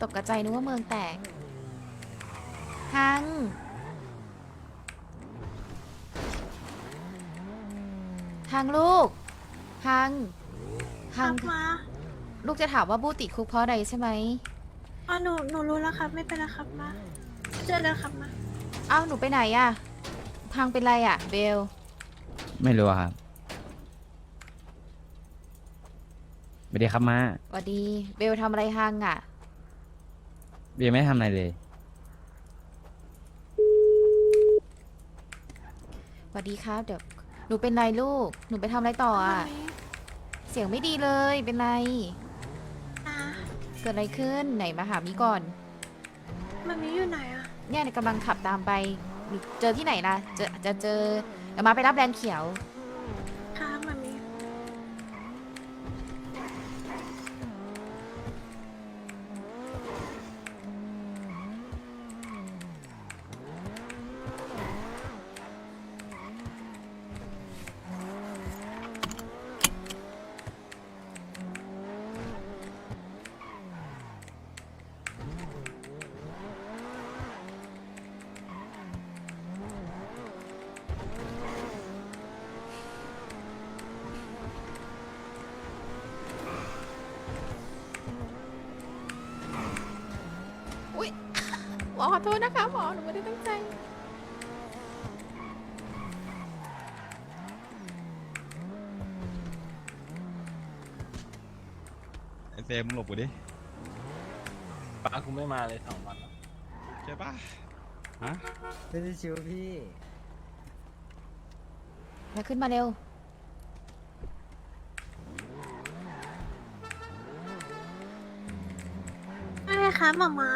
ตกกระใจนึกว่าเมืองแตกฮังฮังลูกฮังครัฮับงมาลูกจะถามว่าบูติดคุกเพราะอะไรใช่ไหม อ๋อหนูหนูรู้แล้วครับ ไม่เป็นไรครับมาเจอกันครับมาเอ้าหนูไปไหนอะพังเป็นไรอะเบล ไม่รู้อะครับไม่ได้ครับมา หวัดดี เบลทำอะไรฮังอะเบี ยร์ไม่ได้ทำอะไรเลยหวัดดีครับ เดี๋ยว หนูเป็นไรลูก หนูไปทำอะไรต่ออะมามิเสียงไม่ดีเลย เป็นไร อะเกิดอะไรขึ้น ไหนมาหามีก่อนมามิอยู่ไหนอะ เนี่ยกำลังขับตามไปหนูเจอที่ไหนล่ะ เจอจะเจอเดี๋ยวมาไปรับแดนเขียว ครับมามิ อุ้ย หมอ ขอโทษนะคะหมอหนูไม่ได้ตั้งใจไอเซมมึงหลบกูดิป้ากูไม่มาเลยสองวันแล้วใช่ปะฮะไม่ได้ชิวพี่แล้วขึ้นมาเร็วใช่ครับหมามา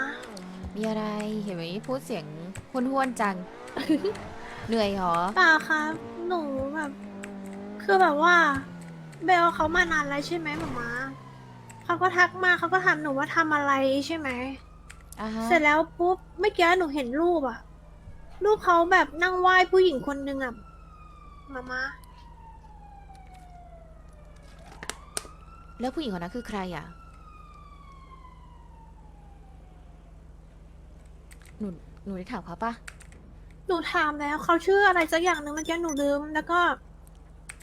มีอะไรเห็นไหมพูดเสียงห้วนๆจัง เหนื่อยเหรอ เปล่าครับหนูแบบ คือแบบว่า เบลเขามานานแล้วใช่ไหมหมามาเขาก็ทักมาเขาก็ถามหนูว่าทำอะไรใช่ไหม อ่าฮะเสร็จแล้วปุ๊บเมื่อกี้หนูเห็นรูปอะรูปเขาแบบนั่งไหว้ผู้หญิงคนหนึ่งอะมามาแล้วผู้หญิงคนนั้นคือใครอะ หนูหนูได้ถามเขาปะหนูถามแล้วเขาชื่ออะไรสักอย่างหนึ่งเมื่อกี้หนูลืม แล้วก็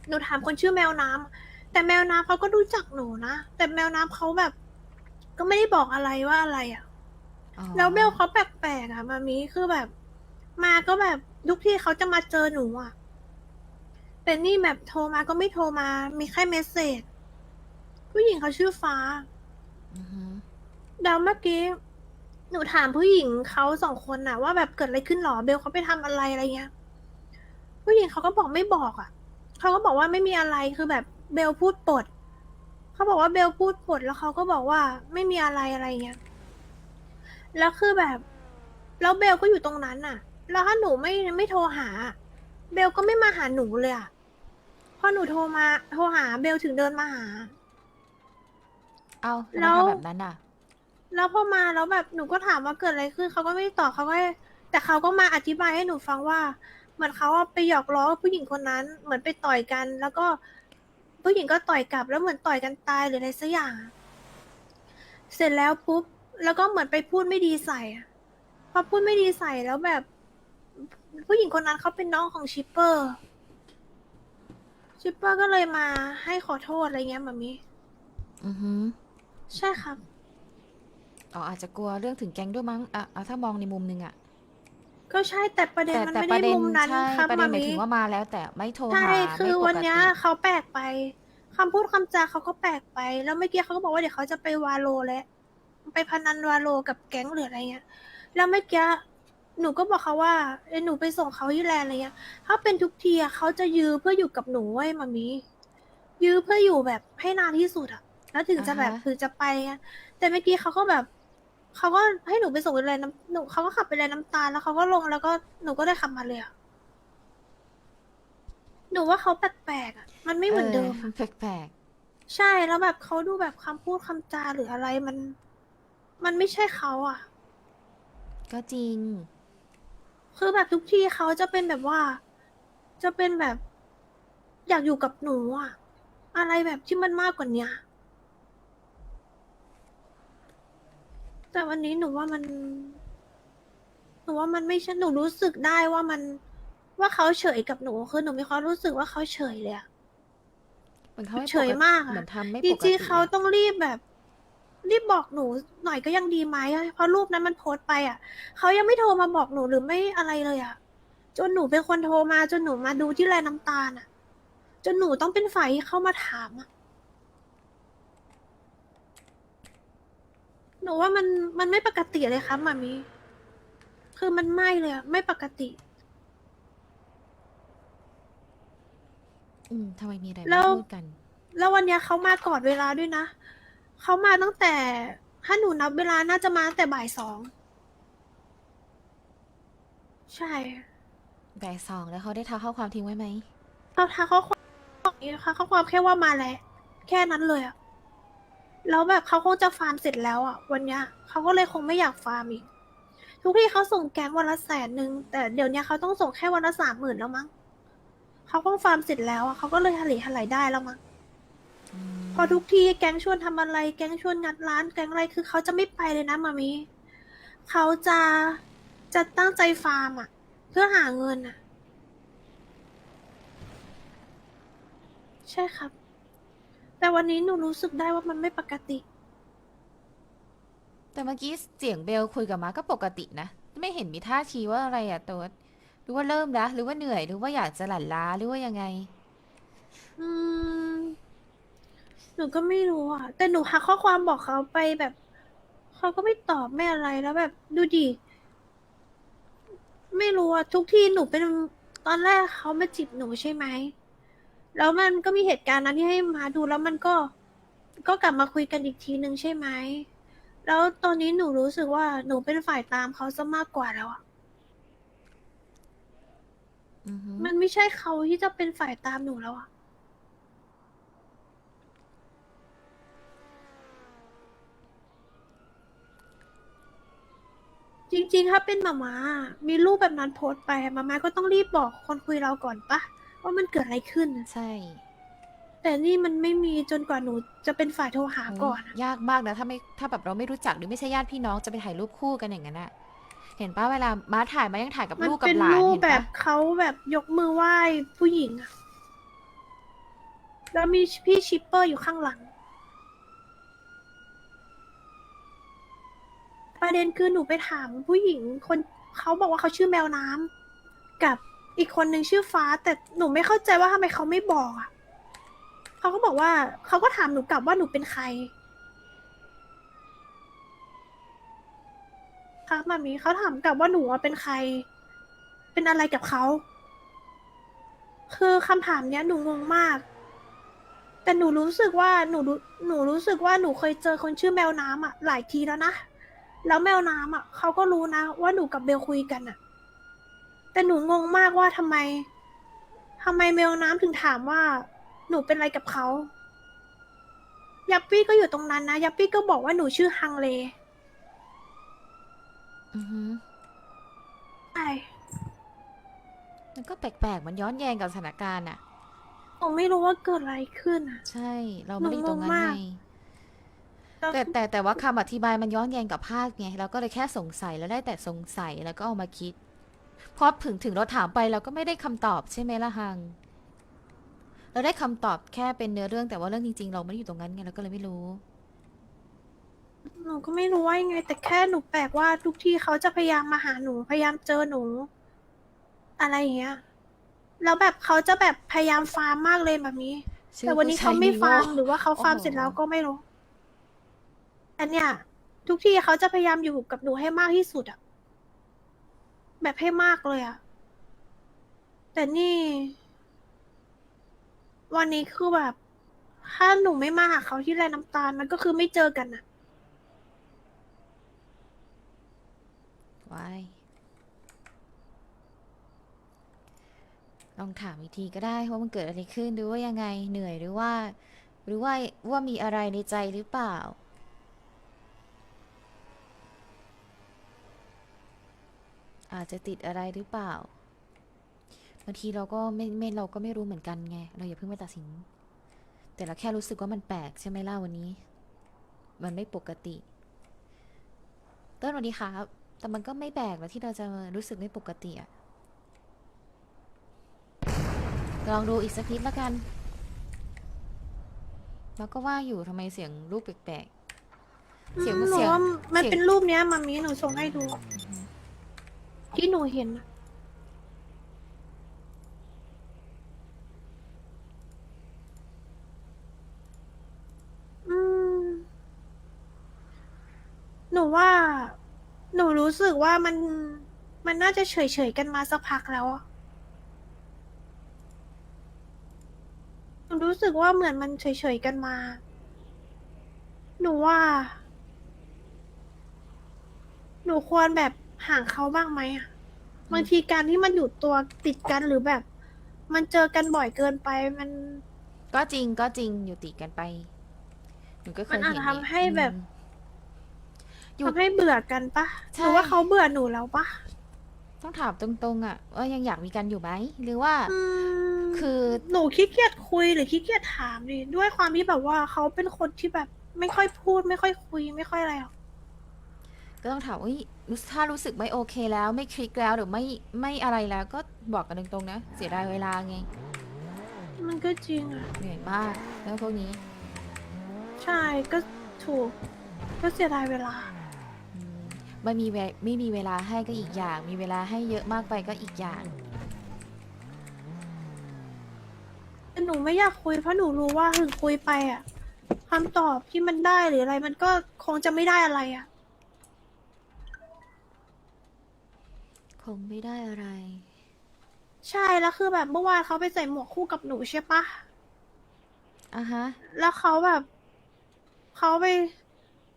หนูถามคนชื่อแมวน้ำแต่แมวน้ำเขาก็รู้จักหนูนะแต่แมวน้ำเขาแบบ ก็ไม่ได้บอกอะไรว่าอะไรอะ อ๋อแล้วเบลเขาแปลกๆอะมามีคือแบบ มาก็แบบทุกที่เขาจะมาเจอหนูอะแต่นี่แบบโทรมาก็ไม่โทรมา มีแค่เมสเซจผู้หญิงเขาชื่อฟ้า อือฮึแล้วเมื่อกี้ หนูถามผู้หญิงเขาสองคนน่ะว่าแบบเกิดอะไรขึ้นหรอเบลเขาไปทำอะไรอะไรเงี้ย ผู้หญิงเขาก็บอกไม่บอกอะเขาก็บอกว่าไม่มีอะไรคือแบบเบลพูดปดเขาบอกว่าเบลพูดปดแล้วเขาก็บอกว่าไม่มีอะไรอะไรเงี้ยแล้วคือแบบแล้วเบลก็อยู่ตรงนั้นน่ะ แล้วถ้าหนูไม่ไม่โทรหา เบลก็ไม่มาหาหนูเลยอะพอหนูโทรมาโทรหาเบลถึงเดินมาหา เอาแล้ไมวทำแบบนั้นอะ แล้วพอมาแล้วแบบหนูก็ถามว่าเกิดอะไรขึ้นเขาก็ไม่ตอบเขาก็แต่เขาก็มาอธิบายให้หนูฟังว่า เหมือนเขาอะไปหยอกล้อผู้หญิงคนนั้น เหมือนไปต่อยกัน แล้วก็ผู้หญิงก็ต่อยกลับแล้วเหมือนต่อยกันตายหรืออะไรสักอย่างอะเสร็จแล้วปุ๊บแล้วก็เหมือนไปพูดไม่ดีใส่อะพอพูดไม่ดีใส่แล้วแบบ ผู้หญิงคนนั้นเขาเป็นน้องของชิปเปอร์ชิปเปอร์ก็เลยมาให้ขอโทษอะไรเงี้ยแบบนี้ อือฮึใช่ครับ อ๋ออาจจะกลัวเรื่องถึงแก๊งด้วยมั้งอะเอาถ้ามองในมุมหนึงอะก็ใช่แต่ประเด็นแต่มันแต่ไม่ปได้ระเด็นมุมนั้นใช่ครับประเด็มานหมายมีถึงว่ามาแล้วแต่ไม่โทรหาใช่คือไม่ปกวันเนี้ยติเขาแปลกไปคำพูดคำจาเขาก็แปลกไป แล้วเมื่อกี้เขาก็บอกว่าเดี๋ยวเขาจะไปวาโลแล้วไปพนันวาโลกับแก๊งหรืออะไรเงี้ยแล้วเมื่อกี้หนูก็บอกเขาว่าเอ้ยหนูไปส่งเขาที่แลนด์อะไรเงี้ยถ้าเป็นทุกทีอะเขาจะยื้อเพื่ออยู่กับหนูไว้ยมามียื้อเพื่ออยู่แบบให้นานที่สุดอะแล้วถึงจะแบบอ่าฮะถึงจะไปอะแต่เมื่อกี้เขาก็แบบ เขาก็ให้หนูไปส่งไปแลนด์น้ำหนูเขาก็ขับไปแลนด์น้ำตาลแล้วเขาก็ลงแล้วก็หนูก็ได้ขับมาเลยอะหนูว่าเขาแปลกๆอะมันไม่เหมือนเดิมอะแปลกใช่แล้วแบบเขาดูแบบคำพูดคำจาหรืออะไรมัน มันไม่ใช่เขาอะๆก็จริง คือแบบทุกที่เขาจะเป็นแบบว่า จะเป็นแบบ อยากอยู่กับหนูอะอะไรแบบที่มันมากกว่าเนี้ย แต่วันนี้หนูว่ามัน หนูว่ามันไม่ใช่หนูรู้สึกได้ว่ามัน ว่าเขาเฉยกับหนูคือหนูมีความรู้สึกว่าเขาเฉยเลยอะ เหมือนเขาไม่เฉยมากเหมืออะนทำไม่ปจกริติงๆเขาต้องรีบแบบ รีบบอกหนูหน่อยก็ยังดีไหมอะเพราะรูปนั้นมันโพสต์ไปอะเขายังไม่โทรมาบอกหนูหรือไม่อะไรเลยอะจนหนูเป็นคนโทรมาจนหนูมาดูที่แลน้ำตาลอะจนหนูต้องเป็นฝ่ายที่เข้ามาถามอะ หนูว่ามันมันไม่ปกติเลยครับมามีคือมันไม่เลยอะไม่ปกติ อืมทำไมมีอะไรแล้ไม่ว พูดกัน แล้ววันเนี้ยเขามาก่อนเวลาด้วยนะเขามาตั้งแต่ถ้าหนูนับเวลาน่าจะมาตั้งแต่บ่ายสองใช่บ่ายสองแล้วเขาได้ทักข้อความทิ้งไว้ไหม เขาทักเขาความเขาเขาความแค่ว่ามาแล้วแค่นั้นเลยอะ แล้วแบบเขาคงจะฟาร์มเสร็จแล้วอะวันเนี้ยเขาก็เลยคงไม่อยากฟาร์มอีก ทุกที่เขาส่งแกงวันละแสนหนึ่งแต่เดี๋ยวเนี้ยเขาต้องส่งแค่วันละสามหมื่นแล้วมั้งเขาคงฟาร์มเสร็จแล้วอะเขาก็เลยหลีหลายได้แล้วมั้งพอทุกทีแก๊งชวนทำอะไร แก๊งชวนงัดร้านแก๊งอะไรคือเขาจะไม่ไปเลยนะมามีเขาจะจะตั้งใจฟาร์มอะ เพื่อหาเงินอะ ใช่ครับ แต่วันนี้หนูรู้สึกได้ว่ามันไม่ปกติ แต่เมื่อกี้เสียงเบลคุยกับมาก็ปกตินะ ไม่เห็นมีท่าทีว่าอะไรอะตัวหรือว่าเริ่มแล้วหรือว่าเหนื่อยหรือว่าอยากจะหลั่นล้าหรือว่ายังไง อืม หนูก็ไม่รู้อะ แต่หนูหาข้อความบอกเขาไปแบบ เขาก็ไม่ตอบไม่อะไรแล้วแบบ ดูดิ ไม่รู้อะ ทุกที่หนูเป็นตอนแรกเขามาจีบหนูใช่ไหม แล้วมันก็มีเหตุการณ์นั้นที่ให้มาดูแล้วมันก็ ก็กลับมาคุยกันอีกทีนึงใช่ไหม แล้วตอนนี้หนูรู้สึกว่าหนูเป็นฝ่ายตามเขาซะมากกว่าแล้วอะอือฮึมันไม่ใช่เขาที่จะเป็นฝ่ายตามหนูแล้วอะจริงๆ ถ้าเป็นหมามามีรูปแบบนั้นโพสต์ไปหมามาก็ต้องรีบบอกคนคุยเราก่อนปะ ว่ามันเกิดอะไรขึ้นน่ะใช่แต่นี่มันไม่มีจนกว่าหนูจะเป็นฝ่ายโทรหาก่อนโยอะยากมากนะถ้าไม่ถ้าแบบเราไม่รู้จักหรือไม่ใช่ญาติพี่น้องจะไปถ่ายรูปคู่กันอย่างนั้นอะเห็นป้าเวลามาถ่ายมายังถ่ายกับมันลูกกับเป็นหลานรูปเห็นแบปะบเขาแบบยกมือไหว้ผู้หญิงอะแล้วมีพี่ชิปเปอร์อยู่ข้างหลัง ประเด็นคือหนูไปถามผู้หญิง คนเขาบอกว่าเขาชื่อแมวน้ำกับ อีกคนหนึ่งชื่อฟ้า แต่หนูไม่เข้าใจว่าทำไมเขาไม่บอกอะเขาก็บอกว่าเขาก็ถามหนูกลับว่าหนูเป็นใครครับมามีเขาถามกลับว่าหนูอะเป็นใคร เป็นอะไรกับเขา คือคำถามเนี้ยหนูงงมาก แต่หนูรู้สึกว่าหนูรู้หนูรู้สึกว่าหนูเคยเจอคนชื่อแมวน้ำอะหลายทีแล้วนะ แล้วแมวน้ำอะเขาก็รู้นะว่าหนูกับเบลคุยกันอะ แต่หนูงงมากว่าทำไมทำไมแมวน้ำถึงถามว่า หนูเป็นอะไรกับเขา ยัปปี้ก็อยู่ตรงนั้นนะ ยัปปี้ก็บอกว่าหนูชื่อฮังเลอือฮึใช่มันก็แปลกๆ มันย้อนแย้งกับสถานการณ์อะหนูไม่รู้ว่าเกิดอะไรขึ้นอะใช่ เราไม่ได้อยู่ตรงนั้นหนูงงไง มาก แล้วแต่แต่แต่ว่าคำอธิบายมันย้อนแย้งกับภาพไง เราก็เลยแค่สงสัยแล้วได้แต่สงสัยแล้วก็เอามาคิด เพราะถึงถึงเราถามไปเราก็ไม่ได้คำตอบใช่ไหมล่ะฮัง เราได้คำตอบแค่เป็นเนื้อเรื่องแต่ว่าเรื่องจริง ๆ เราไม่ได้อยู่ตรงนั้นไงเราก็เลยไม่รู้หนูก็ไม่รู้ว่ายังไง แต่แค่หนูแปลกว่าทุกที่เขาจะพยายามมาหาหนูพยายามเจอหนู อะไรอย่างเงี้ยแล้วแบบเขาจะแบบพยายามฟาร์มมากเลยแบบนี้ชื่อแต่วันนี้ผู้ชเขาไม่โง่ฟาร์มหรือว่าเขาฟาร์มโอ้โหเสร็จแล้วก็ไม่รู้อันเนี้ยทุกที่เขาจะพยายามอยู่กับหนูให้มากที่สุดอะ แบบให้มากเลยอะแต่นี่ วันนี้คือแบบ ถ้าหนูไม่มาหาเขาที่แลน้ำตาลมันก็คือไม่เจอกันอะวายลองถามอีกทีก็ได้ว่ามันเกิดอะไรขึ้นหรือว่ายังไงเหนื่อยหรือว่า หรือว่าว่ามีอะไรในใจหรือเปล่า อาจจะติดอะไรหรือเปล่าบางทีเราก็ไม่ไม่เราก็ไม่รู้เหมือนกันไง เราอย่าเพิ่งไปตัดสิน แต่เราแค่รู้สึกว่ามันแปลกใช่ไหมล่ะวันนี้ มันไม่ปกติ เต้นสวัสดีครับ แต่มันก็ไม่แบกแล้วที่เราจะรู้สึกไม่ปกติอะลองดูอีกสักนิดละกัน แล้วก็ว่าอยู่ทำไมเสียงรูปแปลกๆ เสียงหนูเสียง ว่ามันเป็นรูปเนี้ยมามีหนูส่งให้ดู ที่หนูเห็นอะอืม หนูว่า หนูรู้สึกว่ามัน มันน่าจะเฉยๆกันมาสักพักแล้วอะหนูรู้สึกว่าเหมือนมันเฉยๆกันมา หนูว่า หนูควรแบบ ห่างเขาบ้างไหมอะบางทีการที่มันอยู่ตัวติดกันหรือแบบ มันเจอกันบ่อยเกินไปมัน ก็จริงก็จริงอยู่ติดกันไปหนูก็เคยมันอาจเห็นจะทำให้แบบ อืม อยู่ทำให้เบื่อกันปะใช่ หรือว่าเขาเบื่อหนูแล้วปะต้องถามตรงๆอะว่ายังอยากมีกันอยู่ไหมหรือว่า อืมคือ หนูขี้เกียจคุยหรือขี้เกียจถามดิด้วยความที่แบบว่าเขาเป็นคนที่แบบไม่ค่อยพูด ไม่ค่อยคุย ไม่ค่อยอะไรหรอก ก็ต้องถามว่ารู้ถ้ารู้สึกไม่โอเคแล้วไม่คลิกแล้วหรือไม่ไม่อะไรแล้วก็บอกกันตรงๆนะ เสียดายเวลาไง มันก็จริงอะเหนื่อยมากแล้วพวกนี้ใช่ก็ถูก ก็เสียดายเวลา อืมไม่มีเวไม่มีเวลาให้ก็อีกอย่าง มีเวลาให้เยอะมากไปก็อีกอย่าง แต่หนูไม่อยากคุยเพราะหนูรู้ว่าถึงคุยไปอะคำตอบที่มันได้หรืออะไรมันก็คงจะไม่ได้อะไรอะ คงไม่ได้อะไร ใช่แล้วคือแบบเมื่อวานเขาไปใส่หมวกคู่กับหนูใช่ปะอะฮะ แล้วเขาแบบเขาไป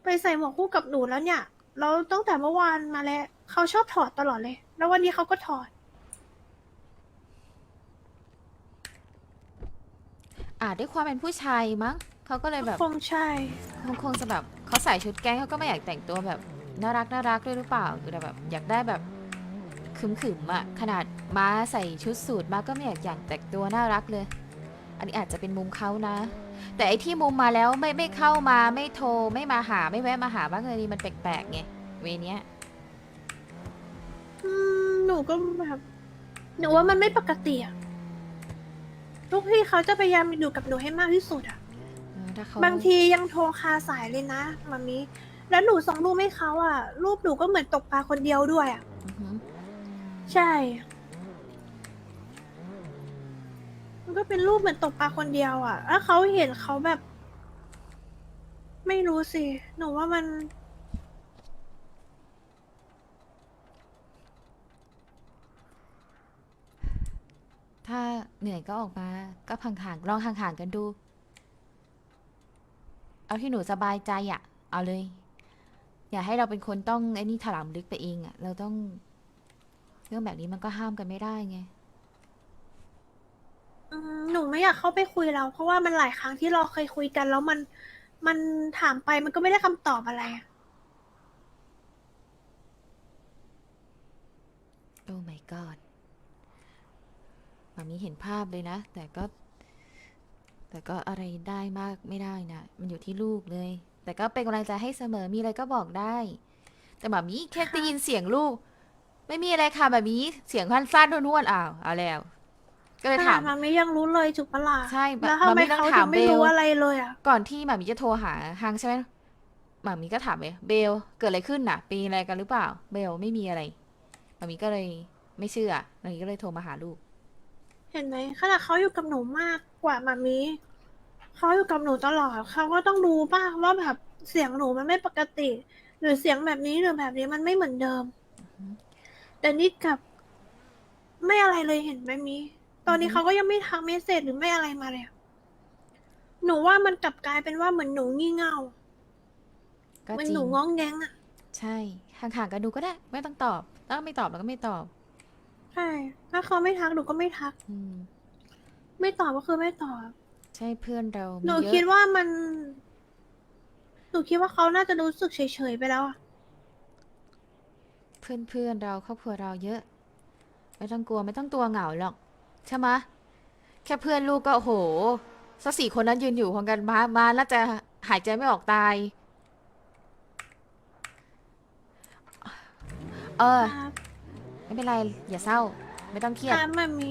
ไปใส่หมวกคู่กับหนูแล้วเนี่ยแล้วตั้งแต่เมื่อวานมาแล้วเขาชอบถอดตลอดเลย แล้ววันนี้เขาก็ถอด อาจด้วยความเป็นผู้ชายมั้งเขาก็เลยแบบคงใช่ คงคงจะแบบเขาใส่ชุดแก๊งเขาก็ไม่อยากแต่งตัวแบบน่ารักน่ารักด้วยหรือเปล่าคือแบบ อยากได้แบบ ขึมๆอะขนาดม้าใส่ชุดสูทม้าก็ไม่อยากอยากแต่งตัวน่ารักเลย อันนี้อาจจะเป็นมุมเขานะ แต่ไอที่มุมมาแล้วไม่ไม่เข้ามาไม่โทรไม่มาหาไม่แวะมาหาบ้างเลยนี่มันแปลกๆไงเวเนี้ยอืมหนูก็แบบหนูว่ามันไม่ปกติอะทุกที่เขาจะพยายามอยู่กับหนูให้มากที่สุดอะเออถ้าเขาบางทียังโทรคาสายเลยนะมามีแล้วหนูส่งรูปให้เขาอะรูปหนูก็เหมือนตกปลาคนเดียวด้วยอะ อือหือ ใช่ มันก็เป็นรูปเหมือนตกปลาคนเดียวอะแล้วเขาเห็นเขาแบบ ไม่รู้สิ หนูว่ามัน ถ้าเหนื่อยก็ออกมา ก็ห่างๆลองห่างๆกันดู เอาที่หนูสบายใจอะเอาเลย อย่าให้เราเป็นคนต้องไอ้นี่ถลำลึกไปเองอะเราต้อง เรื่องแบบนี้มันก็ห้ามกันไม่ได้ไง อืมหนูไม่อยากเข้าไปคุยแล้วเพราะว่ามันหลายครั้งที่เราเคยคุยกันแล้วมัน มันถามไปมันก็ไม่ได้คำตอบอะไรอะ โอ้ my god มามีเห็นภาพเลยนะ แต่ก็ แต่ก็อะไรได้มากไม่ได้นะ มันอยู่ที่ลูกเลย แต่ก็เป็นกำลังใจให้เสมอมีอะไรก็บอกได้ แต่หมามีแค่ได้ยินเสียงลูก ไม่มีอะไรค่ะหมามีเสียงพันสั้นๆนวลๆอ้าวเอาแล้ว ก็เลยถามขนดมันไม่ยังรู้เลยจุกปะล่ะใช่แล้วทำไมมันไม่ต้องเขาถาถึมงไม่เบลรู้อะไรเลยอะก่อนที่หมามีจะโทรหาฮังใช่ไหมหมามีก็ถามไปเบลเกิดอะไรขึ้นน่ะปีอะไรกันหรือเปล่า เบลไม่มีอะไรหมามีก็เลยไม่เชื่อหมามีก็เลยโทรมาหาลูก เห็นไหมขนาดเขาอยู่กับหนูมากกว่ามามีเขาอยู่กับหนูตลอดเขาก็ต้องรู้ป่ะว่าแบบเสียงหนูมันไม่ปกติ หรือเสียงแบบนี้หรือแบบนี้มันไม่เหมือนเดิมอือฮึ แต่นี่กลับ ไม่อะไรเลยเห็นไหมมีตอนนี้อือฮึเขาก็ยังไม่ทักเมสเซจหรือไม่อะไรมาเลยอะหนูว่ามันกลับกลายเป็นว่าเหมือนหนูงี่เง่าก็เหมือนจริหนูงง้องแงงอะใช่ห่างๆกันดูก็ได้ ไม่ต้องตอบถ้าไม่ตอบเราก็ไม่ตอบ ใช่ถ้าเขาไม่ทักหนูก็ไม่ทัก อืม ไม่ตอบก็คือไม่ตอบ ใช่เพื่อนเรามีหนูเยคิดอะว่ามัน หนูคิดว่าเขาน่าจะรู้สึกเฉยๆไปแล้วอะ เพื่อนเพื่อนเราครอบครัวเราเยอะ ไม่ต้องกลัวไม่ต้องตัวเหงาหรอกใช่ไหมะแค่เพื่อนลูกก็โอ้โหสักสี่คนนั้นยืนอยู่พร้อมกันมามาน่าจะหายใจไม่ออกตาย เออ ครับไม่เป็นไร อย่าเศร้า ไม่ต้องเครียด ครับมามี